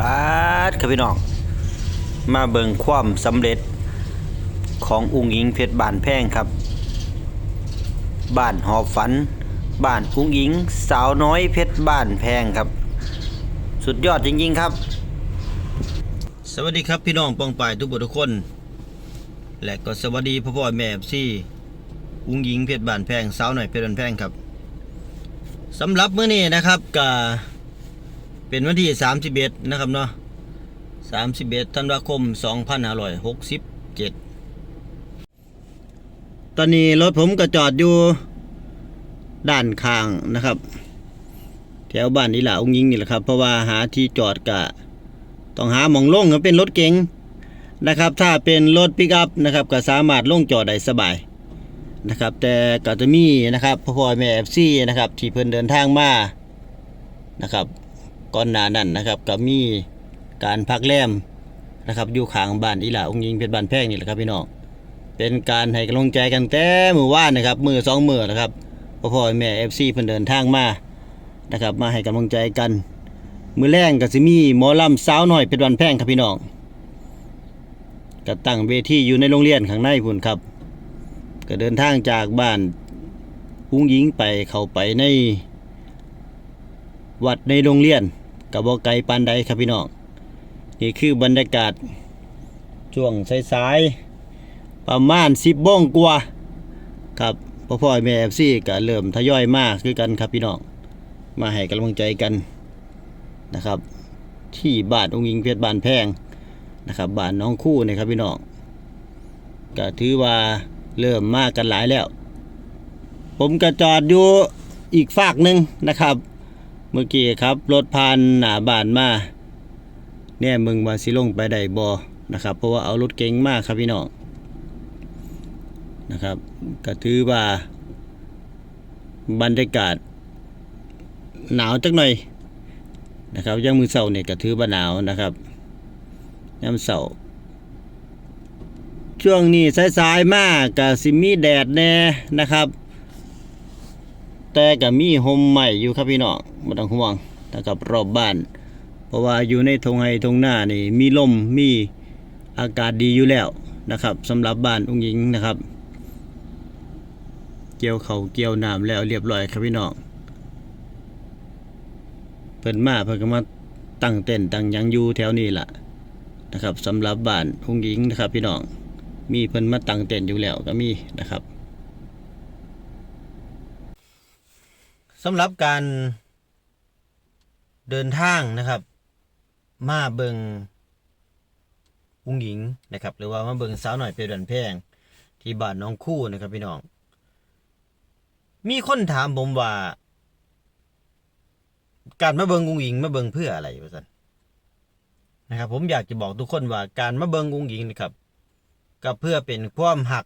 ปาดครับพี่น้อง มาเบิ่งความสำเร็จของอุ้งอิงเพชรบานแพงครับ บ้านหอบฝัน บ้านอุ้งอิง สาวน้อยเพชรบ้านแพงครับ สุดยอดจริงๆครับ สวัสดีครับพี่น้องปองปายทุกบุทุกคน และก็สวัสดีพ่อพ่อแม่ซี่อุ้งอิงเพชรบานแพงสาวหน่อยเพชรบานแพงครับสำหรับมื้อนี้นะครับก็ เป็นวันที่ 31 นะครับเนาะ31ธันวาคม 2567 ตอนนี้รถผมก็จอดอยู่ด้านข้างนะครับ แถวบ้านนี่แหละองยิงนี่แหละครับ เพราะว่าหาที่จอดกะต้องหาหมองลงก็เป็นรถเก๋งนะครับ ถ้าเป็นรถปิกอัพนะครับ ก็สามารถลงจอดได้สบายนะครับ แต่ก็จะมีนะครับพ่อพ่อแม่เอฟซีนะครับ ที่เพิ่นเดินทางมานะครับ ก่อนหน้านั้นนะครับก็มีการพักแรมนะครับอยู่ข้างบ้านอีหล่าองยิงเพชรบ้านแพงนี่แหละครับพี่น้องเป็นการให้กำลังใจกันแต่มือว่านนะครับมือสองมือนะครับพ่อพ่อแม่เอฟซีเพิ่นเดินทางมานะครับ มาให้กำลังใจกัน มือแรงก็สิมีหมอลำสาวหน่อยเป็นวันแพงครับพี่น้องก็ตั้งเวทีอยู่ในโรงเรียนข้างในพุ่นครับก็เดินทางจากบ้านอุ้งยิงไปเข้าไปในวัดในโรงเรียน กับบ่ไกลปานใดครับพี่น้องนี่คือบรรยากาศช่วงสายๆประมาณ10โมงกว่าครับพ่อพ่อแม่เอฟซีก็เริ่มทยอยมากคือกันครับพี่น้องมาให้กำลังใจกันนะครับ ที่บ้านองค์หญิงเพชรบานแพงนะครับบ้านน้องคู่นี่ครับพี่น้องก็ถือว่าเริ่มมากกันหลายแล้ว ผมก็จอดอยู่อีกฝากหนึ่งนะครับ เมื่อกี้ครับ รถผ่านหนาบานมาเนี่ยมึงมาสิลงไปได้บอนะครับ เพราะว่าเอารถเก๋งมากครับพี่น้องนะครับก็ถือว่าบรรยากาศหนาวจักหน่อยนะครับยังมือเสาเนี่ยก็ถือว่าหนาวนะครับยามเสาช่วงนี้สายๆมากกับสิมีแดดแน่นะครับ แต่ก็มีห่มใหม่อยู่ครับพี่น้องไม่ต้องห่วงนะครับรอบบ้าน เพราะว่าอยู่ในทงไฮทงหน้านี่มีลมมีอากาศดีอยู่แล้วนะครับสำหรับบ้านองค์หญิงนะครับ เกี่ยวเขาเกี่ยวน้ำแล้วเรียบร้อยครับพี่น้องเพิ่นมาเพิ่นก็มาตั้งเต้นตั้งยังอยู่แถวนี้ล่ะนะครับสำหรับบ้านพุงหญิงนะครับพี่น้องมีเพิ่นมาตั้งเต้นอยู่แล้วก็มีนะครับ สำหรับการเดินทางนะครับ มาเบิงพุงหญิงนะครับ หรือว่ามาเบิงสาวหน่อยเป็นดันแพง ที่บ้านน้องคู่นะครับพี่น้อง มีคนถามผมว่า การมาเบิงกุ้งหญิงมาเบิงเพื่ออะไรวะสันนะครับ ผมอยากจะบอกทุกคนว่าการมาเบิงกุ้งหญิงนะครับก็เพื่อเป็นความหัก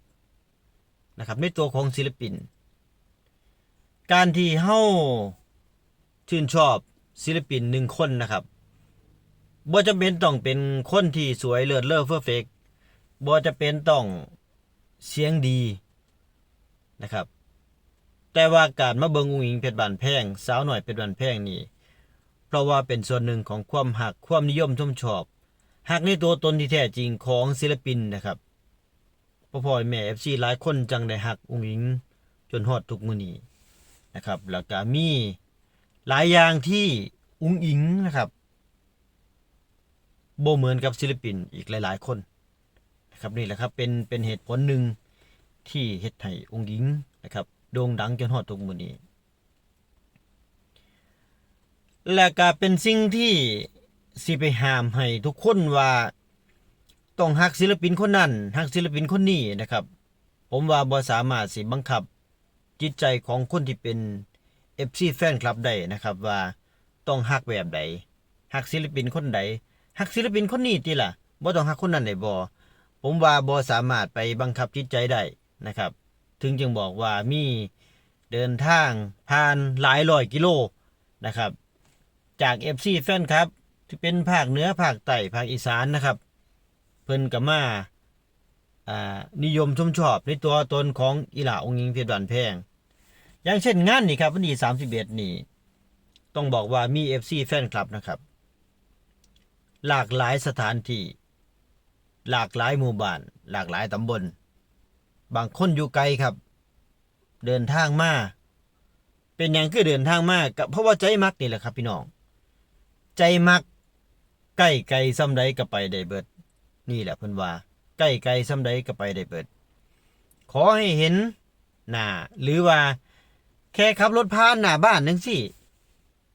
นะครับในตัวของศิลปิน การที่เฮาชื่นชอบศิลปินหนึ่งคนนะครับบ่จะเป็นต้องเป็นคนที่สวยเลิศเลอเฟอร์เฟกบ่จะเป็นต้องเสียงดีนะครับ แต่ว่าการมาเบิงอุ้งอิงเพชรบานแพงสาวหน่อยเพชรบานแพงนี่เพราะว่าเป็นส่วนหนึ่งของความหักความนิยมชมชอบหักในตัวตนที่แท้จริงของศิลปินนะครับพ่อพ่อแม่เอฟซีหลายคนจังได้หักอุ้งอิงจนฮอดทุกมื้อนี้ นะครับแล้วก็มีหลายอย่างที่อุ้งอิงนะครับบ่เหมือนกับศิลปินอีกหลาย ๆ คนนะครับนี่แหละครับเป็นเป็นเหตุผลหนึ่งที่เฮ็ดให้อุ้งอิงนะครับโด่งดังจนฮอดทุกมื้อนี้ และก็เป็นสิ่งที่สิไปห้ามให้ทุกคนว่าต้องฮักศิลปินคนนั้นฮักศิลปินคนนี้นะครับ ผมว่าบ่สามารถสิบังคับ จิตใจของคนที่เป็น FC แฟนคลับได้นะครับว่าต้องฮักแบบใดฮักศิลปินคนใดฮักศิลปินคนนี้ติล่ะบ่ต้องฮักคนนั้นได้บ่ผมว่าบ่สามารถไปบังคับจิตใจได้นะครับ ถึงจึงบอกว่ามีเดินทางผ่านหลายร้อยกิโลนะครับ จาก FC แฟนครับ ที่เป็นภาคเหนือภาคใต้ภาคอีสานนะครับ เพิ่นก็มาอ่านิยมชมชอบในตัวตนของอีหล่าองค์หญิงเพชรบานแพง อย่างเช่นงานนี่ครับวันที่31นี่ ต้องบอกว่ามี FC แฟนคลับนะครับ หลากหลายสถานที่ หลากหลายหมู่บ้าน หลากหลายตำบล บางคนอยู่ไกลครับ เดินทางมาเป็นอย่างคือเดินทางมาก็เพราะว่าใจมักนี่แหละครับพี่น้อง ใจมักใกล้ไกลซ้ำใดก็ไปได้เบิด นี่แหละเพิ่นว่าใกล้ไกลซ้ำใดก็ไปได้เบิด ขอให้เห็นหน้าหรือว่า แค่ขับรถผ่านหน้าบ้านนังสิ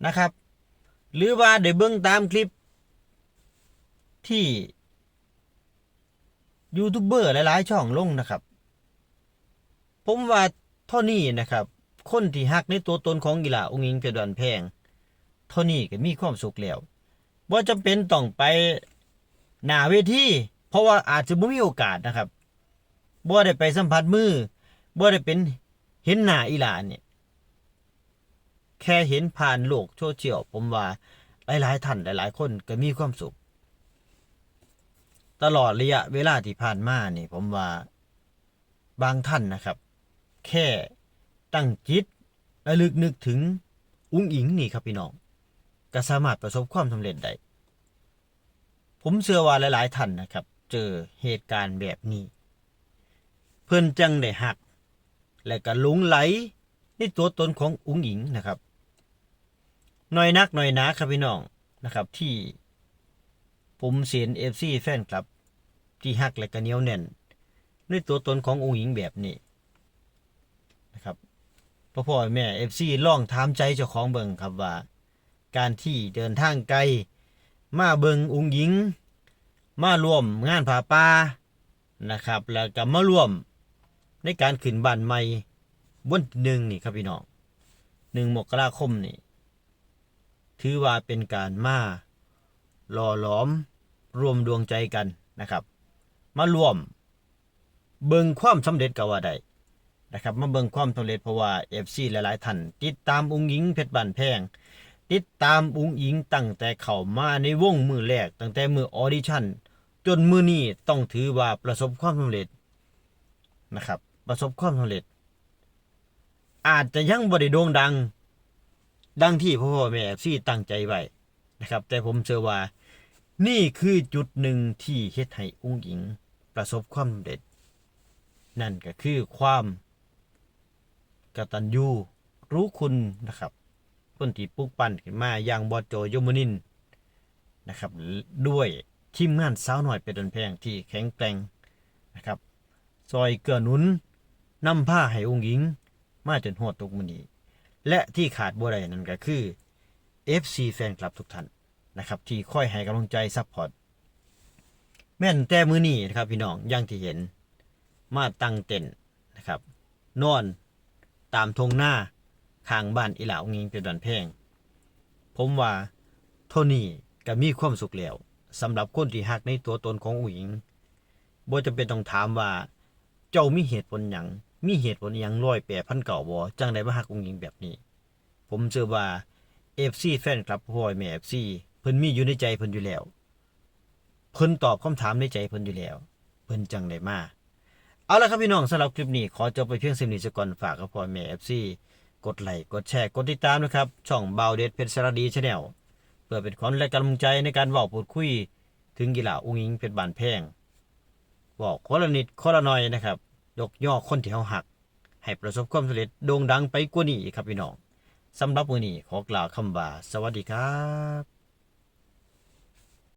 นะครับ หรือว่าได้เบิ่งตามคลิป ที่ยูทูบเบอร์หลาย ๆ ช่องลงนะครับ ผมว่าเท่านี้นะครับ คนที่ฮักในตัวตนของกีฬาองค์หญิงเพชรดอนแพงเท่านี้ก็มีความสุขแล้วว่าจำเป็นต้องไปหน้าเวทีเพราะว่าอาจจะไม่มีโอกาสนะครับบ่ได้ไปสัมผัสมือบ่ได้เป็นเห็นหน้าอีหลานเนี่ย ค่เห็นผ่านโลกโซเชียลผมว่าหลายๆท่านหลายๆ คนก็มีความสุข ตลอดระยะเวลาที่ผ่านมานี่ผมว่าบางท่านนะครับ แค่ตั้งจิตระลึกนึกถึงอุ้งอิงนี่ครับพี่น้องก็สามารถประสบความสำเร็จได้ผมเชื่อว่าหลาย ๆ ท่านนะครับ เจอเหตุการณ์แบบนี้ เพื่อนจังได้หัก และก็หลงไหลในตัวตนของอุ้งอิงนะครับ น้อยนักน้อยหนาครับพี่น้องนะครับ ที่ผมเสียนเอฟซีแฟนคลับ ที่หักและก็เหนียวแน่นในตัวตนของอุ้งอิงแบบนี้นะครับพ่อพ่อแม่เอฟซีล่องถามใจเจ้าของเบิงครับว่า การที่เดินทางไกล มาเบิงอุ้งหญิง มาร่วมงานผาป่านะครับ แล้วก็มาร่วมในการขึ้นบ้านใหม่วันหนึ่งนี่ครับพี่น้องหนึ่งมกราคมนี่ ถือว่าเป็นการมาหล่อหลอมรวมดวงใจกันนะครับ มารวมเบิงความสำเร็จก็ว่าได้นะครับ มาเบิงความสำเร็จเพราะว่าเอฟซีหลายๆท่านติดตามอุ้งหญิงเพชรบันแพง ติดตามอุ้งอิงตั้งแต่เข้ามาในวงมือแรก ตั้งแต่มือออดิชั่นจนมือนี้ต้องถือว่าประสบความสำเร็จนะครับ ประสบความสำเร็จ อาจจะยังบ่ได้โด่งดัง ดังที่พ่อพ่อแม่ซี่ตั้งใจไว้นะครับ แต่ผมเชื่อว่า นี่คือจุดหนึ่งที่เฮ็ดให้อุ้งอิงประสบความสำเร็จ นั่นก็คือความกตัญญูรู้คุณนะครับคนที่ปลูกปั้นขึ้นมาอย่างบอโจยมนินนะครับ ด้วยทีมงานสาวหน่อยเป็นดนแพงที่แข็งแกร่งนะครับซอยเกื้อหนุนนำผ้าให้องค์หญิง มาจนหอดทุกมือนี้ และที่ขาดบ่ได้นั่นก็คือ FC แฟนคลับทุกท่านนะครับ ที่คอยให้กำลังใจซัพพอร์ตแม่นแต่มือนี้นะครับพี่น้องอย่างที่เห็นมาตั้งเต็นนะครับ นอนตามทงหน้าข้างบ้านอีหลาองยิงเป็นดันแพงผมว่าเท่านี้ก็มีความสุขแล้วสำหรับคนที่หักในตัวตนของอุ๋งบ่จะเป็นต้องถามว่า เจ้ามีเหตุผลหยัง มีเหตุผลหยังร้อยแปดพันเก่าบ่จังไดมาหักอุ๋งอิงแบบนี้ ผมเชื่อว่า FC แฟนคลับพ่อยแม่ FC เพิ่นมีอยู่ในใจเพิ่นอยู่แล้ว เพิ่นตอบคำถามในใจเพิ่นอยู่แล้ว เพิ่นจังได้มาเอาละครับพี่น้องสำหรับคลิปนี้ขอจบไปเพียงเท่านี้ซะก่อนฝากกับพ่อแม่ FC กดไลค์กดแชร์กดติดตามนะครับ ช่องเบาเด็ดเพชรสารดีชาแนลเพื่อเป็นขวัญและกำลังใจในการเว่าพูดคุย ถึงกีฬาอุ้งอิงเพชรบานแพงบอกคนละนิดคนละหน่อยนะครับ ยกย่อคนที่เขาหัก ให้ประสบความสำเร็จโด่งดังไปกว่านี้อีกครับพี่น้องสำหรับวันนี้ขอกล่าวคำว่าสวัสดีครับ